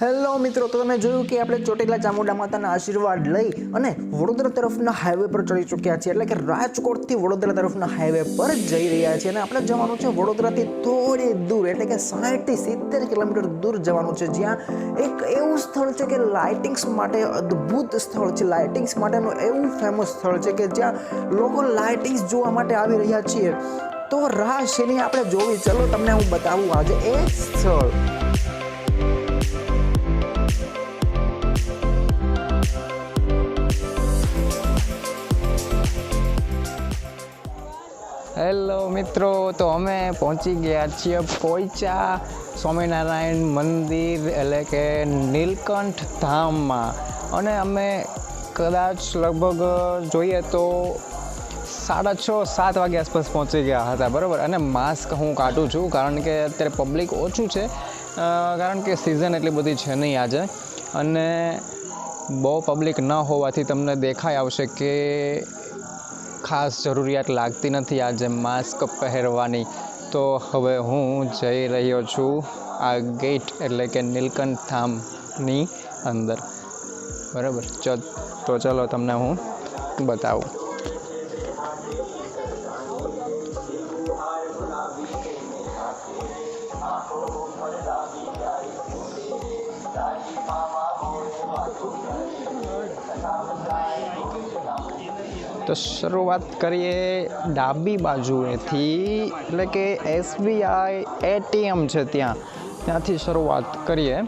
Hello મિત્રો, તો તમે જોયું કે આપણે ચોટીલા ચામુંડા માતાના આશીર્વાદ લઈ અને વડોદરા તરફના હાઈવે પર ચડી ચૂક્યા છીએ. એટલે કે રાજકોટથી વડોદરા તરફના હાઈવે પર જઈ રહ્યા છીએ અને આપણે જવાનું છે વડોદરાથી થોડી દૂર, એટલે કે સાઠથી સિત્તેર કિલોમીટર દૂર જવાનું છે, જ્યાં એક એવું સ્થળ છે કે લાઇટિંગ્સ માટે અદ્ભુત સ્થળ છે. લાઇટિંગ્સ માટેનું એવું ફેમસ સ્થળ છે કે જ્યાં લોકો લાઇટિંગ્સ જોવા માટે આવી રહ્યા છીએ. તો રાહ શેની આપણે જોવી? ચલો તમને હું બતાવું. આજે એ સ્થળ હેલો મિત્રો, તો અમે પહોંચી ગયા છીએ પોઈચા સ્વામિનારાયણ મંદિર એટલે કે નીલકંઠ ધામમાં. અને અમે કદાચ લગભગ જોઈએ તો સાડા છ, સાત વાગ્યા આસપાસ પહોંચી ગયા હતા, બરાબર? અને માસ્ક હું કાઢું છું કારણ કે અત્યારે પબ્લિક ઓછું છે કારણ કે સિઝન એટલી બધી છે નહીં આજે. અને બહુ પબ્લિક ન હોવાથી તમને દેખાઈ આવશે કે ખાસ જરૂરિયાત લાગતી નથી આજે માસ્ક પહેરવાની. તો હવે હું જઈ રહ્યો છું આ ગેટ એટલે કે નીલકંઠ ધામની અંદર. બરાબર, ચ, તો ચલો તમને હું બતાવું. તો શરૂઆત કરીએ ડાબી બાજુએથી, એટલે કે એસબીઆઈ એટીએમ છે ત્યાં. ત્યાંથી શરૂઆત કરીએ.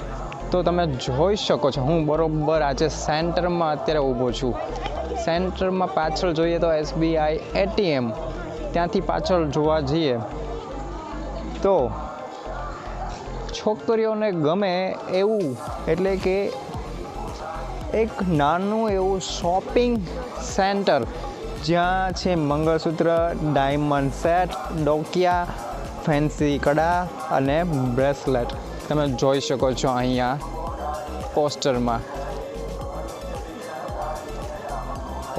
તો તમે જોઈ શકો છો, હું બરોબર આજે સેન્ટરમાં અત્યારે ઊભો છું. સેન્ટરમાં પાછળ જોઈએ તો એસબીઆઈ એટીએમ. ત્યાંથી પાછળ જોવા જઈએ તો છોકરીઓને ગમે એવું, એટલે કે એક નાનું એવું શોપિંગ સેન્ટર જ્યાં છે મંગળસૂત્ર, ડાયમંડ સેટ, ડોકિયા, ફેન્સી કડા અને બ્રેસલેટ. તમે જોઈ શકો છો અહીંયા પોસ્ટરમાં.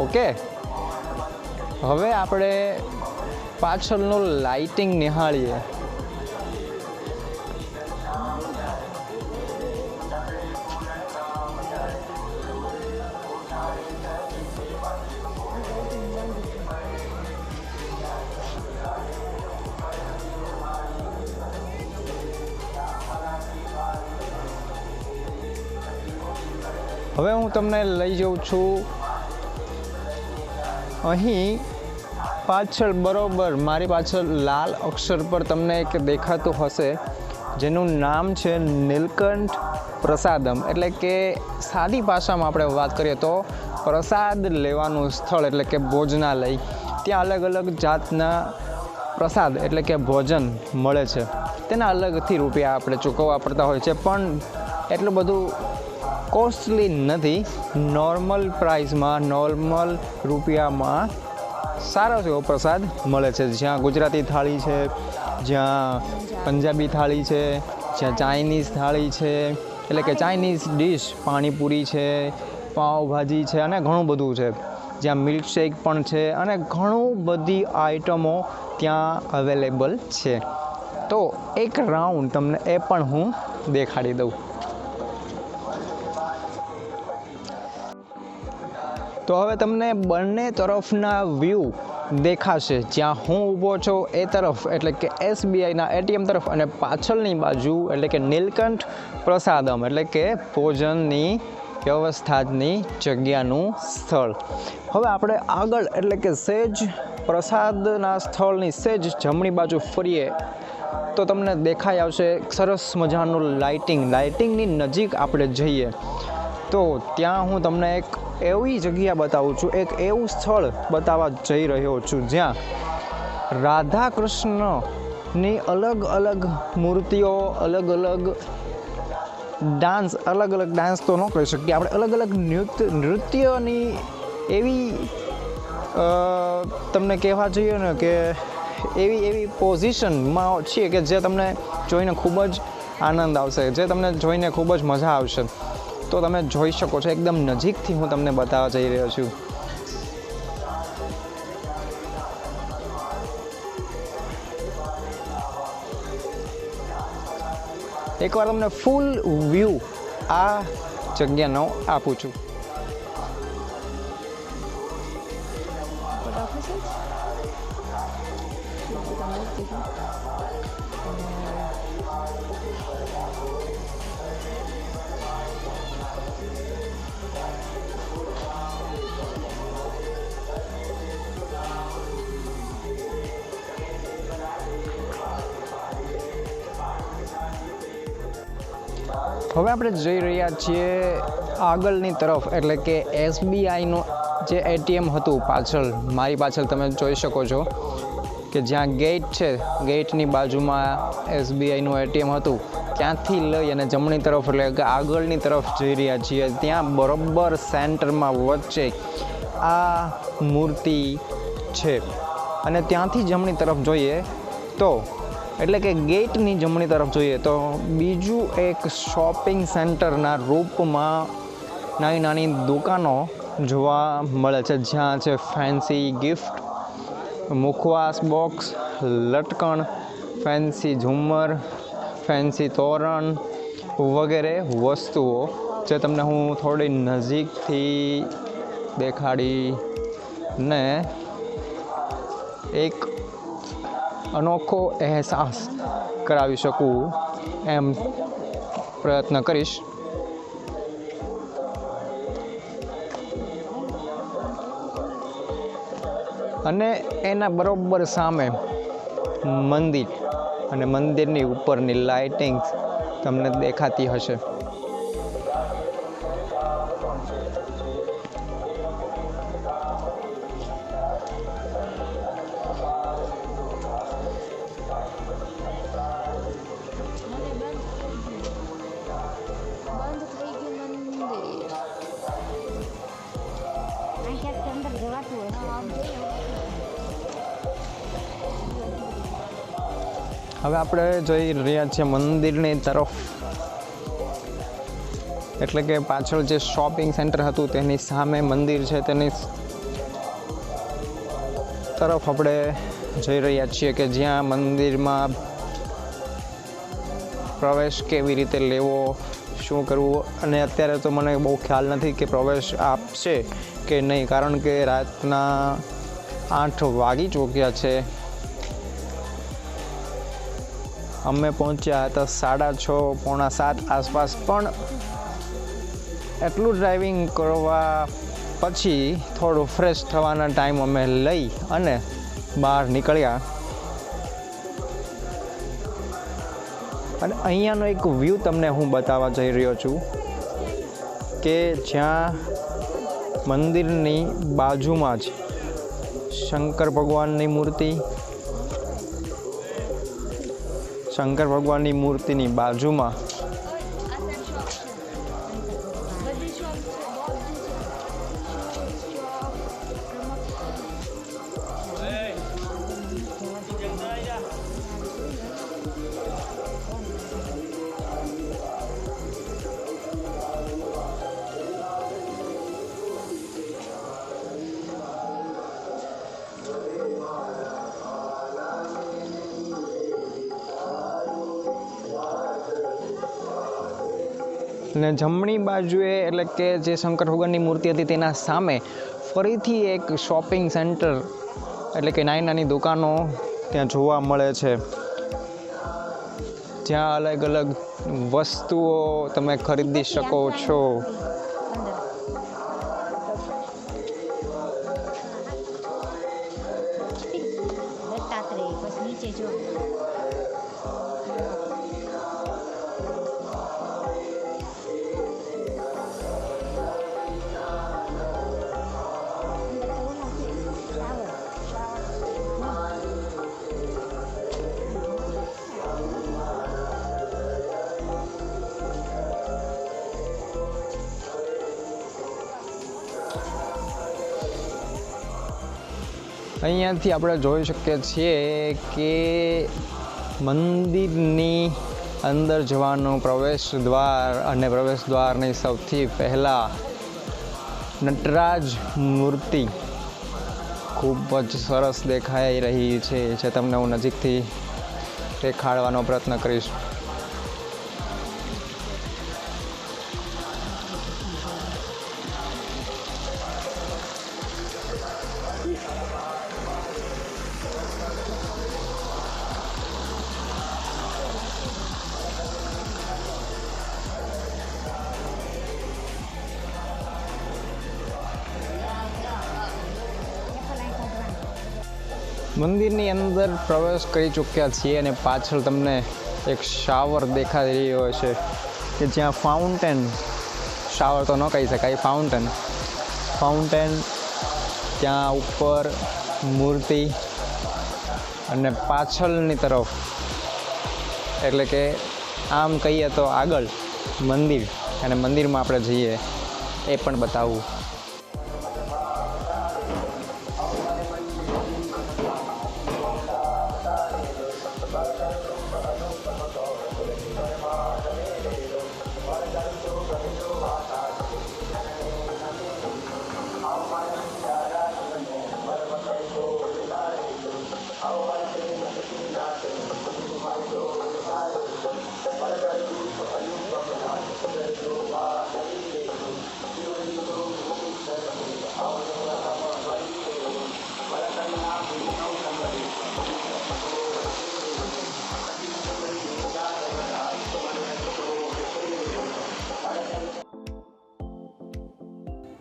ઓકે? હવે આપણે પાછળનું લાઇટિંગ નિહાળીએ. હવે હું તમને લઈ જાઉં છું. અહીં પાછળ, બરોબર, મારી પાછળ લાલ અક્ષર પર તમને એક દેખાતું હશે, જેનું નામ છે નીલકંઠ પ્રસાદમ. એટલે કે સાદી ભાષામાં આપણે વાત કરીએ તો પ્રસાદ લેવાનું સ્થળ, એટલે કે ભોજનાલય. ત્યાં અલગ અલગ જાતના પ્રસાદ, એટલે કે ભોજન મળે છે. તેના અલગથી રૂપિયા આપણે ચૂકવવા પડતા હોય છે, પણ એટલું બધું કોસ્ટલી નથી. નોર્મલ પ્રાઇસમાં નોર્મલ રૂપિયામાં સારો એવો પ્રસાદ મળે છે. જ્યાં ગુજરાતી થાળી છે, જ્યાં પંજાબી થાળી છે, જ્યાં ચાઇનીઝ થાળી છે, એટલે કે ચાઇનીઝ ડીશ પાણીપુરી છે, પાઉંભાજી છે અને ઘણું બધું છે. જ્યાં મિલ્કશેક પણ છે અને ઘણું બધી આઇટમો ત્યાં અવેલેબલ છે. તો એક રાઉન્ડ તમને એ પણ હું દેખાડી દઉં. તો હવે તમને બંને તરફના વ્યૂ દેખાશે. જ્યાં હું ઊભો છું એ તરફ, એટલે કે એસબીઆઈના એટીએમ તરફ અને પાછળની બાજુ, એટલે કે નીલકંઠ પ્રસાદમ, એટલે કે ભોજનની વ્યવસ્થાની જગ્યાનું સ્થળ. હવે આપણે આગળ, એટલે કે સેજ પ્રસાદના સ્થળની સેજ જમણી બાજુ ફરીએ, તો તમને દેખાઈ આવશે સરસ મજાનું લાઇટિંગ લાઇટિંગની નજીક આપણે જઈએ. તો ત્યાં હું તમને એક એવી જગ્યા બતાવું છું, એક એવું સ્થળ બતાવવા જઈ રહ્યો છું જ્યાં રાધા કૃષ્ણની અલગ અલગ મૂર્તિઓ, અલગ અલગ ડાન્સ, અલગ અલગ ડાન્સ તો ન કહી શકીએ, આપણે અલગ અલગ નૃત્ય, નૃત્યની એવી તમને કહેવા જોઈએ ને કે એવી એવી પોઝિશનમાં છીએ કે જે તમને જોઈને ખૂબ જ આનંદ આવશે, જે તમને જોઈને ખૂબ જ મજા આવશે. તો તમે જોઈ શકો છો, એકદમ નજીકથી હું તમને બતાવવા જઈ રહ્યો છું. એકવાર તમને ફૂલ વ્યૂ આ જગ્યાનો આપું છું. હવે આપણે જઈ રહ્યા છીએ આગળની તરફ, એટલે કે એસબીઆઈનું જે એટીએમ હતું પાછળ, મારી પાછળ તમે જોઈ શકો છો કે જ્યાં ગેટ છે ગેટની બાજુમાં એસબીઆઈનું એટીએમ હતું. ત્યાંથી લઈ અને જમણી તરફ, એટલે કે આગળની તરફ જઈ રહ્યા છીએ, ત્યાં બરોબર સેન્ટરમાં વચ્ચે આ મૂર્તિ છે. અને ત્યાંથી જમણી તરફ જોઈએ તો એટલે કે ગેટની જમણી તરફ જોઈએ તો બીજું એક શોપિંગ સેન્ટરના રૂપમાં નાની નાની દુકાનો જોવા મળે છે. જ્યાં છે ફેન્સી ગિફ્ટ, મુખવાસ બોક્સ, લટકણ, ફેન્સી ઝુમ્મર, ફેન્સી તોરણ વગેરે વસ્તુઓ જે તમને હું થોડી નજીકથી દેખાડી ને એક અનોખો અહેસાસ કરાવી શકું એમ પ્રયત્ન કરીશ. અને એના બરોબર સામે મંદિર અને મંદિરની ઉપરની લાઇટિંગ્સ તમને દેખાતી હશે. હવે આપણે જઈ રહ્યા છીએ મંદિરની તરફ. એટલે કે પાછળ જે શોપિંગ સેન્ટર હતું તેની સામે મંદિર છે, તેની તરફ આપણે જઈ રહ્યા છીએ કે જ્યાં મંદિરમાં પ્રવેશ કેવી રીતે લેવો, શું કરવું, અને અત્યારે તો મને બહુ ખ્યાલ નથી કે પ્રવેશ આપશે કે નહીં, કારણ કે રાતના આઠ વાગી ચૂક્યા છે. અમે પહોંચ્યા હતા સાડા છ, પોણા સાત આસપાસ. પણ એટલું ડ્રાઇવિંગ કરવા પછી થોડું ફ્રેશ થવાના ટાઈમ અમે લઈ અને બહાર નીકળ્યા. અને અહીંયાનો એક વ્યૂ તમને હું બતાવવા જઈ રહ્યો છું કે જ્યાં મંદિરની બાજુમાં જ શંકર ભગવાનની મૂર્તિ શંકર ભગવાનની મૂર્તિની બાજુમાં અને જમણી બાજુએ એટલે કે જે શંકર ભગવાનની મૂર્તિ હતી તેના સામે ફરીથી એક શોપિંગ સેન્ટર એટલે કે નાની નાની દુકાનો ત્યાં જોવા મળે છે. જ્યાં અલગ અલગ વસ્તુઓ તમે ખરીદી શકો છો. અહીંયાથી આપણે જોઈ શકીએ છીએ કે મંદિરની અંદર જવાનું પ્રવેશ દ્વાર અને પ્રવેશ દ્વારની સૌથી પહેલાં નટરાજ મૂર્તિ ખૂબ જ સરસ દેખાઈ રહી છે, જે તમને હું નજીકથી દેખાડવાનો પ્રયત્ન કરીશ. મંદિરની અંદર પ્રવેશ કરી ચૂક્યા છીએ અને પાછળ તમને એક શાવર દેખાઈ રહ્યો છે કે જ્યાં ફાઉન્ટેન શાવર તો ન કહી શકાય ફાઉન્ટેન ફાઉન્ટેન ત્યાં ઉપર મૂર્તિ અને પાછળની તરફ, એટલે કે આમ કહીએ તો આગળ મંદિર, અને મંદિરમાં આપણે જઈએ, એ પણ બતાવવું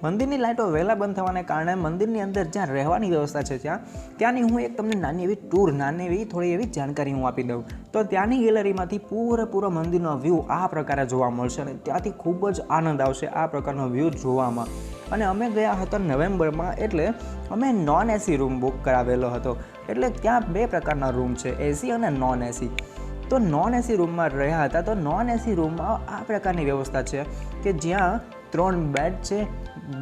મંદિરની લાઇટો વહેલા બંધ થવાને કારણે મંદિરની અંદર જ્યાં રહેવાની વ્યવસ્થા છે ત્યાં, ત્યાંની હું એક તમને નાની એવી ટૂર નાની એવી થોડી એવી જાણકારી હું આપી દઉં. તો ત્યાંની ગેલેરીમાંથી પૂરેપૂરો મંદિરનો વ્યૂ આ પ્રકારે જોવા મળશે અને ત્યાંથી ખૂબ જ આનંદ આવશે આ પ્રકારનો વ્યૂ જોવામાં. અને અમે ગયા હતા નવેમ્બરમાં, એટલે અમે નોન એસી રૂમ બુક કરાવેલો હતો. એટલે ત્યાં બે પ્રકારના રૂમ છે એસી અને નોન એસી તો નોન એસી રૂમમાં રહ્યા હતા, તો નોન એસી રૂમમાં આ પ્રકારની વ્યવસ્થા છે કે જ્યાં ત્રણ બેડ છે,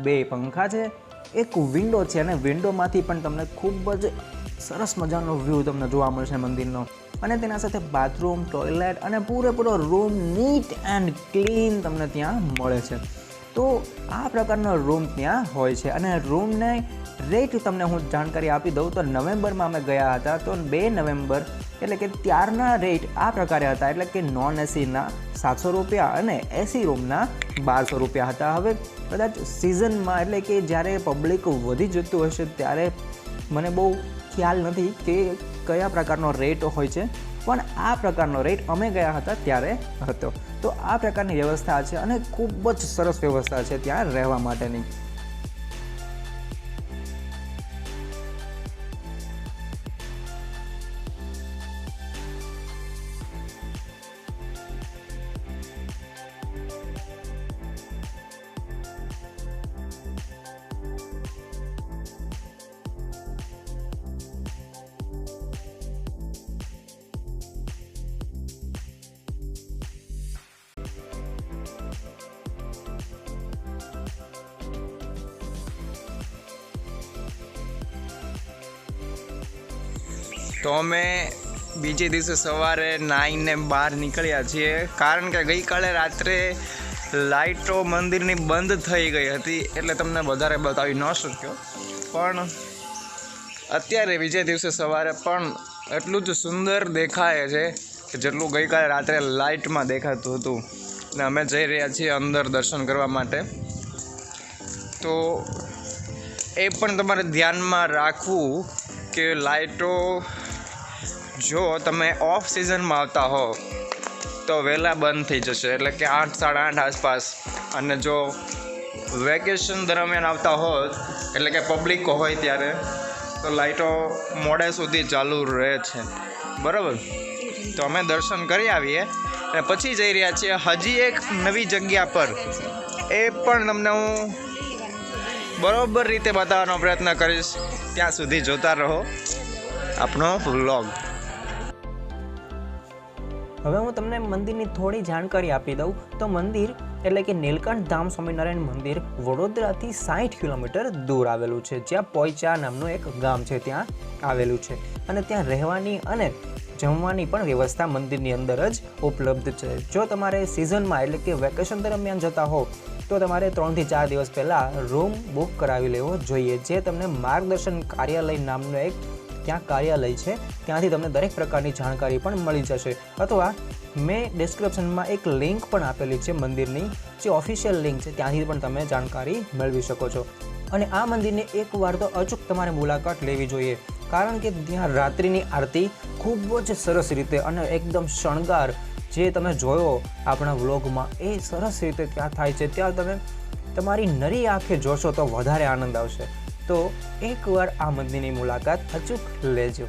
બે પંખા છે, એક વિન્ડો છે અને વિન્ડોમાંથી પણ તમને ખૂબ જ સરસ મજાનો વ્યૂ તમને જોવા મળશે મંદિરનો. અને તેના સાથે બાથરૂમ ટોયલેટ અને પૂરેપૂરો રૂમ નીટ એન્ડ ક્લીન તમને ત્યાં મળે છે. તો આ પ્રકારનો રૂમ ત્યાં હોય છે અને રૂમને રેટ તમને હું જાણકારી આપી દઉં તો નવેમ્બરમાં અમે ગયા હતા તો બે નવેમ્બર એટલે કે ત્યારના રેટ આ પ્રકારે હતા. એટલે કે નોન એસીના સાતસો રૂપિયા અને એસી રૂમના બારસો રૂપિયા હતા. હવે કદાચ સિઝનમાં એટલે કે જ્યારે પબ્લિક વધી જતું હશે ત્યારે મને બહુ ખ્યાલ નથી કે કયા પ્રકારનો રેટ હોય છે. પણ આ પ્રકારનો રેટ અમે ગયા હતા ત્યારે હતો. તો આ પ્રકારની વ્યવસ્થા છે અને ખૂબ જ સરસ વ્યવસ્થા છે ત્યાં રહેવા માટેની. તો અમે બીજે દિવસે સવારે નાઈને બહાર નીકળ્યા છીએ. કારણ કે ગઈકાલે રાત્રે લાઇટો મંદિરની બંધ થઈ ગઈ હતી, એટલે તમને વધારે બતાવી ન શક્યો. પણ અત્યારે બીજે દિવસે સવારે પણ એટલું જ સુંદર દેખાય છે કે જેટલું ગઈકાલે રાત્રે લાઇટમાં દેખાતું હતું. ને અમે જઈ રહ્યા છીએ અંદર દર્શન કરવા માટે. તો એ પણ તમારે ધ્યાનમાં રાખવું કે લાઇટો જો તમે ઓફ સિઝનમાં આવતા હો, તો વહેલા બંધ થઈ જશે. એટલે કે આઠ, સાડા આઠ આસપાસ. અને જો વેકેશન દરમિયાન આવતા હો એટલે કે પબ્લિક હોય ત્યારે, તો લાઇટો મોડે સુધી ચાલુ રહે છે. બરાબર? તો અમે દર્શન કરી આવીએ. અને પછી જઈ રહ્યા છીએ હજી એક નવી જગ્યા પર. એ પણ તમને હું બરોબર રીતે બતાવવાનો પ્રયત્ન કરીશ. ત્યાં સુધી જોતા રહો. આપણો વ્લોગ હવે હું તમને મંદિરની થોડી જાણકારી આપી દઉં. તો મંદિર એટલે કે નીલકંઠ ધામ સ્વામિનારાયણ મંદિર વડોદરાથી સાઠ કિલોમીટર દૂર આવેલું છે. જ્યાં પોઈચા નામનું એક ગામ છે ત્યાં આવેલું છે. અને ત્યાં રહેવાની અને જમવાની પણ વ્યવસ્થા મંદિરની અંદર જ ઉપલબ્ધ છે. જો તમારે સિઝનમાં એટલે કે વેકેશન દરમિયાન જતા હો, તો તમારે ત્રણથી ચાર દિવસ પહેલાં રૂમ બુક કરાવી લેવો જોઈએ. જે તમને માર્ગદર્શન કાર્યાલય નામનો એક ત્યાં કાર્યાલય છે, ત્યાંથી તમને દરેક પ્રકારની જાણકારી પણ મળી જશે. અથવા મેં ડિસ્ક્રિપ્શનમાં એક લિંક પણ આપેલી છે મંદિરની, જે ઓફિશિયલ લિંક છે, ત્યાંથી પણ તમે જાણકારી મેળવી શકો છો. અને આ મંદિરની એકવાર તો અચૂક તમારે મુલાકાત લેવી જોઈએ. કારણ કે ત્યાં રાત્રિની આરતી ખૂબ જ સરસ રીતે અને એકદમ શણગાર જે તમે જોયો આપણા વ્લોગમાં, એ સરસ રીતે ત્યાં થાય છે. ત્યાં તમે તમારી નરી આંખે જોશો તો વધારે આનંદ આવશે. તો એકવાર આ મંદિરની મુલાકાત અચૂક લેજો.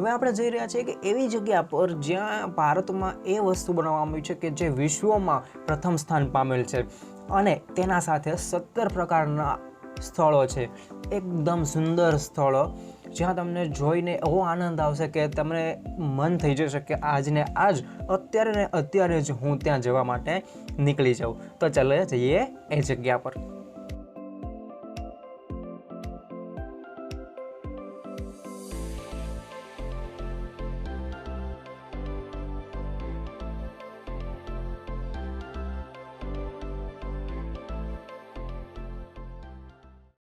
હવે આપણે જઈ રહ્યા છીએ કે એવી જગ્યા પર જ્યાં ભારતમાં એ વસ્તુ બનાવવામાં આવી છે કે જે વિશ્વમાં પ્રથમ સ્થાન પામેલ છે. અને તેના સાથે સત્તર પ્રકારના સ્થળો છે. એકદમ સુંદર સ્થળો, જ્યાં તમને જોઈને એવો આનંદ આવશે કે તમને મન થઈ જશે કે આજને આજ, અત્યારે ને અત્યારે જ હું ત્યાં જવા માટે નીકળી જાઉં. તો ચાલો જઈએ એ જગ્યા પર.